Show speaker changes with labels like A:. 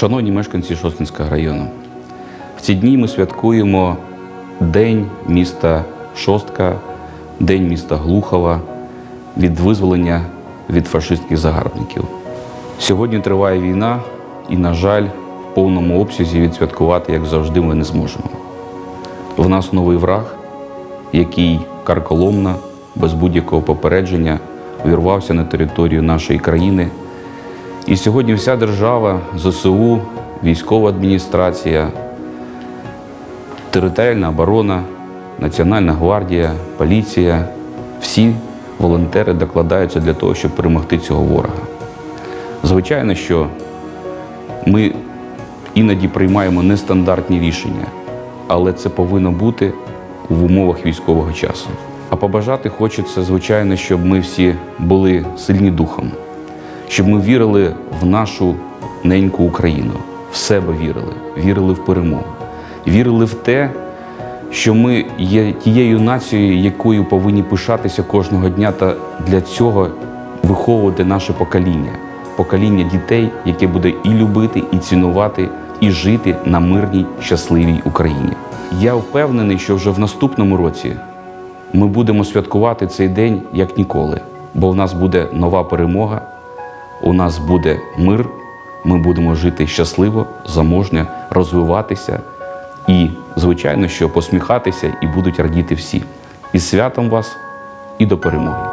A: Шановні мешканці Шостинського району, в ці дні ми святкуємо День міста Шостка, День міста Глухова від визволення від фашистських загарбників. Сьогодні триває війна, і, на жаль, в повному обсязі відсвяткувати, як завжди, ми не зможемо. В нас новий враг, який карколомно, без будь-якого попередження, увірвався на територію нашої країни. І сьогодні вся держава, ЗСУ, військова адміністрація, територіальна оборона, Національна гвардія, поліція, всі волонтери докладаються для того, щоб перемогти цього ворога. Звичайно, що ми іноді приймаємо нестандартні рішення, але це повинно бути в умовах військового часу. А побажати хочеться, звичайно, щоб ми всі були сильні духом, щоб ми вірили в нашу неньку Україну, в себе вірили, вірили в перемогу, вірили в те, що ми є тією нацією, якою повинні пишатися кожного дня, та для цього виховувати наше покоління, покоління дітей, яке буде і любити, і цінувати, і жити на мирній, щасливій Україні. Я впевнений, що вже в наступному році ми будемо святкувати цей день як ніколи, бо в нас буде нова перемога, у нас буде мир, ми будемо жити щасливо, заможне розвиватися і, звичайно, що посміхатися і будуть радіти всі. І святом вас, і до перемоги!